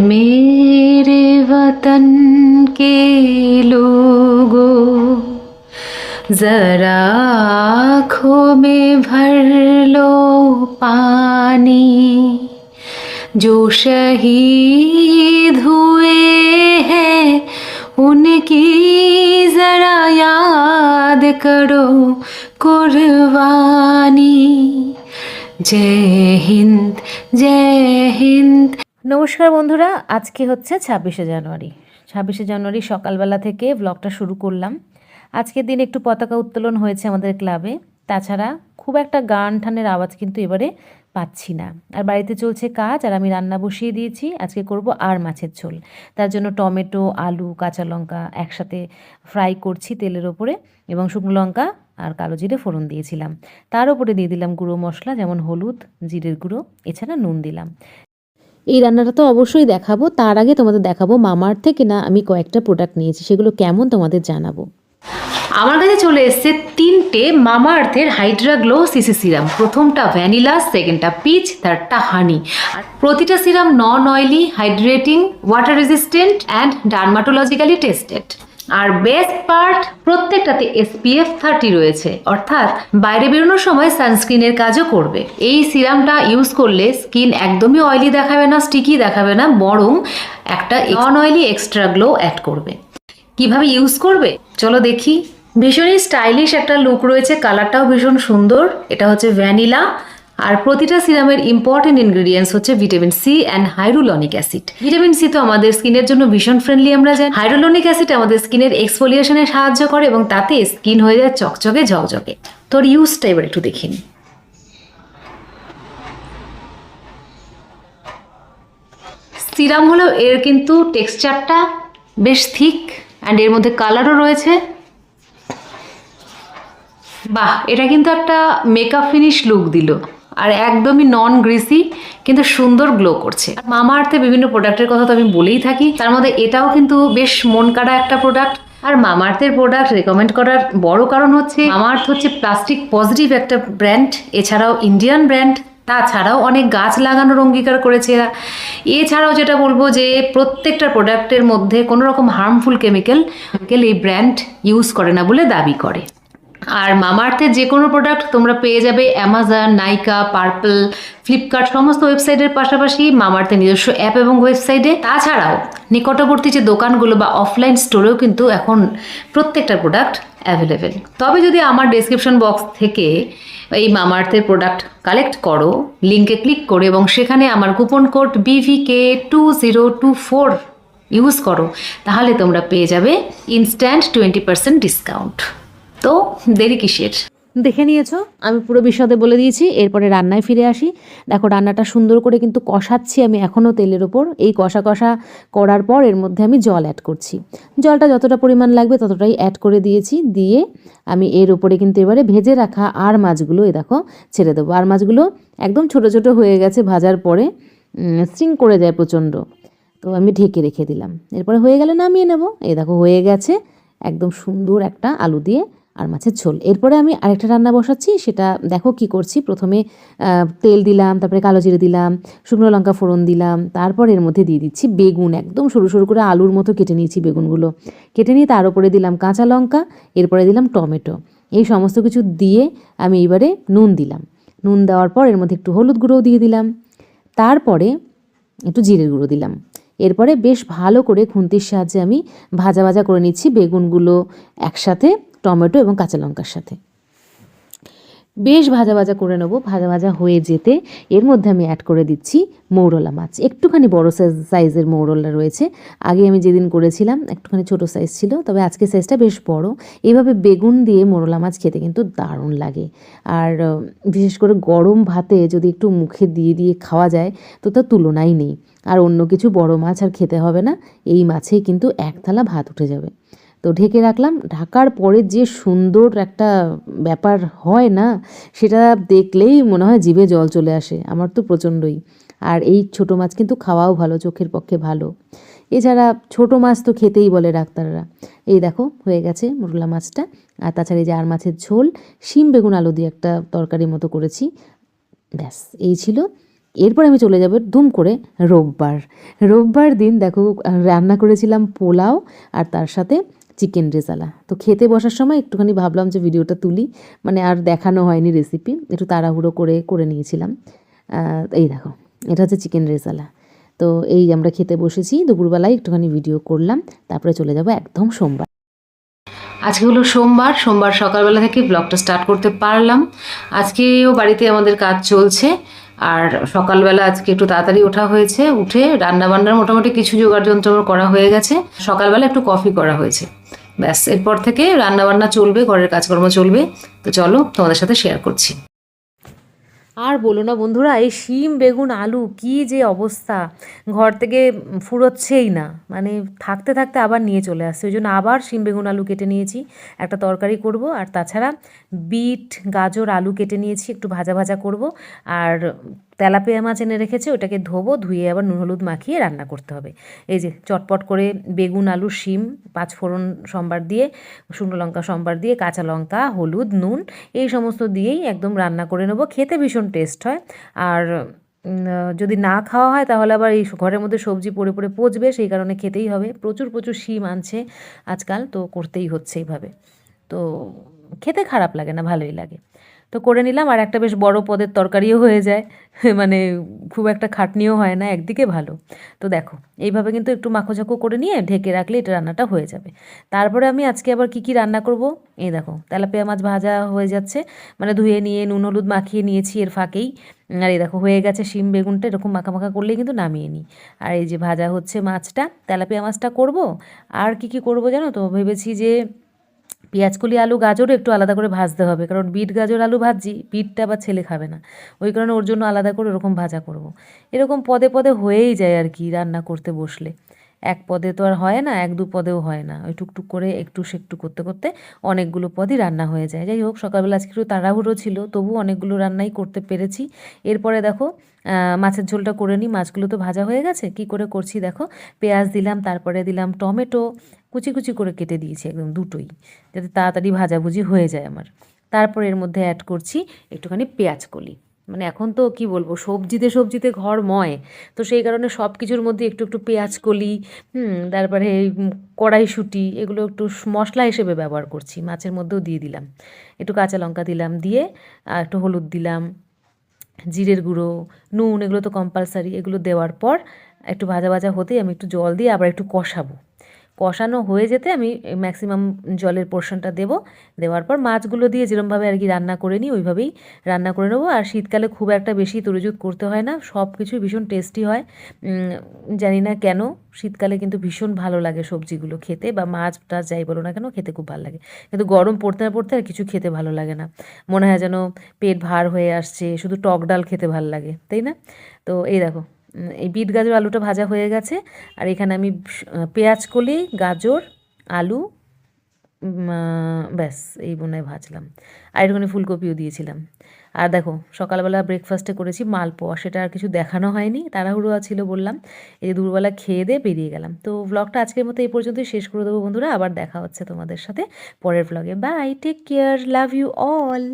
मेरे वतन के लोगों, जरा आँखों में भर लो पानी, जो शहीद हुए हैं, उनकी जरा याद करो कुर्बानी। जय हिंद जय हिंद। নমস্কার বন্ধুরা, আজকে হচ্ছে ছাব্বিশে জানুয়ারি। ছাব্বিশে জানুয়ারি সকালবেলা থেকে ব্লগটা শুরু করলাম। আজকের দিন একটু পতাকা উত্তোলন হয়েছে আমাদের ক্লাবে তাছাড়া খুব একটা গান ঠানের আওয়াজ কিন্তু এবারে পাচ্ছি না। আর বাড়িতে চলছে কাজ, আর আমি রান্না বসিয়ে দিয়েছি। আজকে করব আর মাছের ঝোল। তার জন্য টমেটো, আলু, কাঁচা লঙ্কা একসাথে ফ্রাই করছি তেলের ওপরে এবং শুকনো লঙ্কা আর কালো জিরে ফোড়ন দিয়েছিলাম। তার উপরে দিয়ে দিলাম গুঁড়ো মশলা, যেমন হলুদ, জিরের গুঁড়ো, এছাড়া নুন দিলাম। এই রান্নাটা তো অবশ্যই দেখাবো। তার আগে তোমাদের দেখাবো মামার থেকে না আমি কয়েকটা প্রোডাক্ট নিয়েছি, সেগুলো কেমন তোমাদের জানাব। আমার কাছে চলে এসছে তিনটে মামা আর্থের হাইড্রা গ্লো সিসি সিরাম প্রথমটা ভ্যানিলা সেকেন্ডটা পিচ থার্ডটা হানি আর প্রতিটা serum non oily hydrating water resistant and dermatologically tested R best part প্রত্যেকটাতে এসপিএফ থার্টি রয়েছে। অর্থাৎ বাইরে বেরোনোর সময় সানস্ক্রিনের কাজও করবে। এই সিরামটা ইউজ করলে স্কিন একদমই অয়েলি দেখাবে না স্টিকি দেখাবে না, বরং একটা non oily extra glow add করবে। কীভাবে ইউজ করবে? চলো দেখি। ভীষণই স্টাইলিশ একটা লুক রয়েছে কালারটাও ভীষণ সুন্দর। এটা হচ্ছে ভ্যানিলা আর প্রতিটা সিরামের ইম্পর্টেন্ট ইনগ্রিডিয়েন্টস হচ্ছে vitamin C and hyaluronic acid vitamin C তো আমাদের স্কিনের জন্য ভীষণ ফ্রেন্ডলি আমরা জানি। হাইরুলনিক অ্যাসিড আমাদের স্কিনের এক্সফোলিয়েশনে সাহায্য করে এবং তাতে স্কিন হয়ে যায় চকচকে ঝকঝকে। তোর ইউজটা এবার একটু দেখিনি সিরাম হলো এর কিন্তু টেক্সচারটা বেশ থিক অ্যান্ড এর মধ্যে কালারও রয়েছে। বাহ, এটা কিন্তু একটা মেকআপ ফিনিশ লুক দিল। আর একদমই নন গ্রিসি কিন্তু সুন্দর গ্লো করছে। মামা আর্থে বিভিন্ন প্রোডাক্টের কথা তো আমি বলেই থাকি। তার মধ্যে এটাও কিন্তু বেশ মন কাড়া একটা প্রোডাক্ট আর মামা আর্থের প্রোডাক্ট রেকমেন্ড করার বড় কারণ হচ্ছে, মামা আর্থ হচ্ছে প্লাস্টিক পজিটিভ একটা ব্র্যান্ড এছাড়াও ইন্ডিয়ান ব্র্যান্ড তাছাড়াও অনেক গাছ লাগানোর অঙ্গীকার করেছে এরা। এছাড়াও যেটা বলব যে, প্রত্যেকটা প্রোডাক্টের মধ্যে কোনো রকম হার্মফুল কেমিক্যাল এই ব্র্যান্ড ইউজ করে না বলে দাবি করে। আর মামার্থের যে কোনো প্রোডাক্ট তোমরা পেয়ে যাবে অ্যামাজন নাইকা পার্পল ফ্লিপকার্ট সমস্ত ওয়েবসাইটের পাশাপাশি মামার্থের নিজস্ব অ্যাপ এবং ওয়েবসাইটে তাছাড়াও নিকটবর্তী যে দোকানগুলো বা অফলাইন স্টোরেও কিন্তু এখন প্রত্যেকটা প্রোডাক্ট অ্যাভেলেবেল তবে যদি আমার ডেসক্রিপশন বক্স থেকে এই মামার্থের প্রোডাক্ট কালেক্ট করো লিঙ্কে ক্লিক করে এবং সেখানে আমার coupon code বিভিকে two zero two four use করো, তাহলে তোমরা পেয়ে যাবে ইনস্ট্যান্ট টোয়েন্টি পার্সেন্ট ডিসকাউন্ট তো দেরি কিসের? দেখে নিয়েছো? আমি পুরো বিশদে বলে দিয়েছি, এরপরে রান্নায় ফিরে আসি। দেখো, রান্নাটা সুন্দর করে কিন্তু কষাচ্ছি আমি এখনও তেলের ওপর। এই কষা কষা করার পর এর মধ্যে আমি জল অ্যাড করছি। জলটা যতটা পরিমাণ লাগবে ততটাই অ্যাড করে দিয়েছি। দিয়ে আমি এর উপরে কিন্তু এবারে ভেজে রাখা আর মাছগুলো, এই দেখো, ছেড়ে দেবো। আর মাছগুলো একদম ছোট ছোট হয়ে গেছে, ভাজার পরে স্টিং করে যায় প্রচণ্ড। তো আমি ঢেকে রেখে দিলাম। এরপরে হয়ে গেলে নামিয়ে নেব। এই দেখো, হয়ে গেছে। একদম সুন্দর একটা আলু দিয়ে আর মাছের ঝোল। এরপরে আমি আরেকটা রান্না বসাচ্ছি, সেটা দেখো কি করছি। প্রথমে তেল দিলাম, তারপরে কালো জিরে দিলাম, শুকনো লঙ্কা ফোড়ন দিলাম, তারপর এর মধ্যে দিয়ে দিচ্ছি বেগুন, একদম সরু সরু করে আলুর মতো কেটে নিয়েছি বেগুনগুলো। কেটে নিয়ে তার উপরে দিলাম কাঁচা লঙ্কা, এরপরে দিলাম টমেটো। এই সমস্ত কিছু দিয়ে আমি এবারে নুন দিলাম। নুন দেওয়ার পর এর মধ্যে একটু হলুদ গুঁড়োও দিয়ে দিলাম। তারপরে একটু জিরের গুঁড়ো দিলাম। এরপরে বেশ ভালো করে খুন্তির সাহায্যে আমি ভাজা ভাজা করে নিচ্ছি বেগুনগুলো একসাথে টমেটো এবং কাঁচা লঙ্কার সাথে। বেশ ভাজা ভাজা করে নেব, ভাজা ভাজা হয়ে যেতে। এর মধ্যে আমি অ্যাড করে দিচ্ছি মৌরলা মাছ। একটুখানি বড় সাইজ সাইজের মৌরলা রয়েছে। আগে আমি যেদিন করেছিলাম, একটুখানি ছোট সাইজ ছিল, তবে আজকে সাইজটা বেশ বড়। এইভাবে বেগুন দিয়ে মোরলা মাছ খেতে কিন্তু দারুণ লাগে। আর বিশেষ করে গরম ভাতে যদি একটু মুখে দিয়ে দিয়ে খাওয়া যায়, তো তার তুলনাই নেই। আর অন্য কিছু বড় মাছ আর খেতে হবে না, এই মাছেই কিন্তু এক থালা ভাত উঠে যাবে। তো ঢেকে রাখলাম। ঢাকার পরে যে সুন্দর একটা ব্যাপার হয় না, সেটা দেখলেই মনে হয় জিভে জল চলে আসে। আমার তো প্রচণ্ডই। আর এই ছোটো মাছ কিন্তু খাওয়াও ভালো, চোখের পক্ষে ভালো। এছাড়া ছোটো মাছ তো খেতেই বলে ডাক্তাররা। এই দেখো, হয়ে গেছে মোরলা মাছটা। আর তাছাড়া এই যে আর মাছের ঝোল, শিম বেগুন আলু দিয়ে একটা তরকারি মতো করেছি। ব্যাস, এই ছিল। এরপর আমি চলে যাব ধুম করে রোববার। রোববার দিন দেখো, রান্না করেছিলাম পোলাও আর তার সাথে চিকেন রেজালা। তো খেতে বসার সময় একটুখানি ভাবলাম যে ভিডিওটা তুলি। মানে আর দেখানো হয়নি রেসিপি একটু তাড়াহুড়ো করে করে নিয়েছিলাম। এই দেখো, এটা হচ্ছে চিকেন রেজালা। তো এই আমরা খেতে বসেছি, দুপুরবেলায় একটুখানি ভিডিও করলাম, তারপরে চলে যাব একদম সোমবার। আজকে হলো সোমবার সোমবার সকালবেলা থেকে ব্লগটা স্টার্ট করতে পারলাম। আজকেও বাড়িতে আমাদের কাজ চলছে। আর সকালবেলা আজকে একটু তাড়াতাড়ি ওঠা হয়েছে, উঠে রান্নাবান্নার মোটামুটি কিছু জোগাড় যন্ত্র করা হয়ে গেছে। সকালবেলা একটু কফি করা হয়েছে। ব্যাস, এরপর থেকে রান্নাবান্না চলবে, ঘরের কাজকর্ম চলবে। তো চলো তোমাদের সাথে শেয়ার করছি। আর বলো না বন্ধুরা, এই শিম, বেগুন, আলু কি যে অবস্থা। ঘর থেকে ফুরোচ্ছেই না মানে থাকতে থাকতে আবার নিয়ে চলে আসছে। ওই জন্য আবার শিম, বেগুন, আলু কেটে নিয়েছি। একটা তরকারি করব, আর তাছাড়া বিট, গাজর, আলু কেটে নিয়েছি, একটু ভাজা ভাজা করব। আর তেলাপিয়া মাছ এনে রেখেছে, ওটাকে ধোবো, ধুয়ে আবার নুন হলুদ মাখিয়ে রান্না করতে হবে। এই যে চটপট করে বেগুন, আলু, শিম, পাঁচ ফোড়ন সম্বার দিয়ে, শুকনো লঙ্কা সম্বার দিয়ে, কাঁচা লঙ্কা, হলুদ, নুন, এই সমস্ত দিয়েই একদম রান্না করে নেব। খেতে ভীষণ টেস্ট হয়। আর যদি না খাওয়া হয়, তাহলে আবার এই ঘরের মধ্যে সবজি পড়ে পড়ে পচবে, সেই কারণে খেতেই হবে। প্রচুর প্রচুর শিম আনছে আজকাল, তো করতেই হচ্ছে এইভাবে। তো খেতে খারাপ লাগে না, ভালোই লাগে। তো করে নিলাম, আর একটা বেশ বড় পদের তরকারিও হয়ে যায়। মানে খুব একটা খাটনিও হয় না, একদিকে ভালো। তো দেখো, এইভাবে কিন্তু একটু মাখোঝাকো করে নিয়ে ঢেকে রাখলে এটা রান্নাটা হয়ে যাবে। তারপরে আমি আজকে আবার কি কি রান্না করব? এই দেখো, তেলাপিয়া মাছ ভাজা হয়ে যাচ্ছে। মানে ধুয়ে নিয়ে নুন, হলুদ মাখিয়ে নিয়েছি এর ফাঁকেই। আর এই দেখো, হয়ে গেছে শিম, বেগুনটা, এরকম মাখা মাখা করলেই কিন্তু নামিয়ে নিই। আর এই যে ভাজা হচ্ছে মাছটা, তেলাপিয়া মাছটা করব। আর কি কি করব জানো তো? ভেবেছি যে পেঁয়াজকলি আলু, গাজরও একটু আলাদা করে ভাজতে হবে। কারণ বিট, গাজর, আলু ভাজছি, বিটটা আবার ছেলে খাবে না। ওই কারণে ওর জন্য আলাদা করে ওরকম ভাজা করব। এরকম পদে পদে হয়েই যায় আর কি রান্না করতে বসলে। এক পদে তো আর হয় না, এক দু পদেও হয় না। ওই টুকটুক করে একটু সেকটু করতে করতে অনেকগুলো পদই রান্না হয়ে যায়। যাই হোক, সকালবেলা আজকে একটু তাড়াহুড়ো ছিল তবু অনেকগুলো রান্নাই করতে পেরেছি। এরপরে দেখো মাছের ঝোলটা করে নিই। মাছগুলো তো ভাজা হয়ে গেছে। কি করে করছি দেখো? পেঁয়াজ দিলাম, তারপরে দিলাম টমেটো কুচি কুচি করে কেটে দিয়েছি একদম দুটোই, যাতে তাড়াতাড়ি ভাজাভুজি হয়ে যায় আমার। তারপর এর মধ্যে অ্যাড করছি একটুখানি পেঁয়াজ কলি। মানে এখন তো কি বলব, সবজিতে সবজিতে ঘর ময়, তো সেই কারণে সব কিছুর মধ্যে একটু একটু পেঁয়াজ কলি তারপরে কড়াইশুঁটি, এগুলো একটু মশলা হিসেবে ব্যবহার করছি, মাছের মধ্যেও দিয়ে দিলাম। একটু কাঁচা লঙ্কা দিলাম দিয়ে, আর একটু হলুদ দিলাম, জিরের গুঁড়ো, নুন, এগুলো তো কম্পালসারি এগুলো দেওয়ার পর একটু ভাজা ভাজা হতেই আমি একটু জল দিয়ে আবার একটু কষাবো। কষানো হয়ে যেতে আমি ম্যাক্সিমাম জলের পোর্শনটা দেবো। দেওয়ার পর মাছগুলো দিয়ে যেরমভাবে আর কি রান্না করে নিই, ওইভাবেই রান্না করে নেব। আর শীতকালে খুব একটা বেশি তরুজুত করতে হয় না সব কিছুই ভীষণ টেস্টি হয়। জানি না কেন, শীতকালে কিন্তু ভীষণ ভালো লাগে সবজিগুলো খেতে বা মাছ টাছ যাই বলো না কেন, খেতে খুব ভালো লাগে। কিন্তু গরম পড়তে না পড়তে আর কিছু খেতে ভালো লাগে না। মনে হয় যেন পেট ভার হয়ে আসছে, শুধু টক ডাল খেতে ভালো লাগে, তাই না? তো এই দেখো। এই বিট গাজর আলুটা ভাজা হয়ে গেছে। আর এখানে আমি পেঁয়াজ কলি, গাজর, আলু ব্যাস, এই বোনায় ভাজলাম। আর একটুখানি ফুলকপিও দিয়েছিলাম। আর দেখো, সকালবেলা ব্রেকফাস্টে করেছি মালপোয়া, সেটা আর কিছু দেখানো হয়নি, তাড়াহুড়ো ছিল বললাম। এই যে দুপুরবেলা খেয়ে দিয়ে বেরিয়ে গেলাম। তো ব্লগটা আজকের মতো এই পর্যন্তই, শেষ করে দেবো বন্ধুরা, আবার দেখা হচ্ছে তোমাদের সাথে পরের ব্লগে bye take care love you all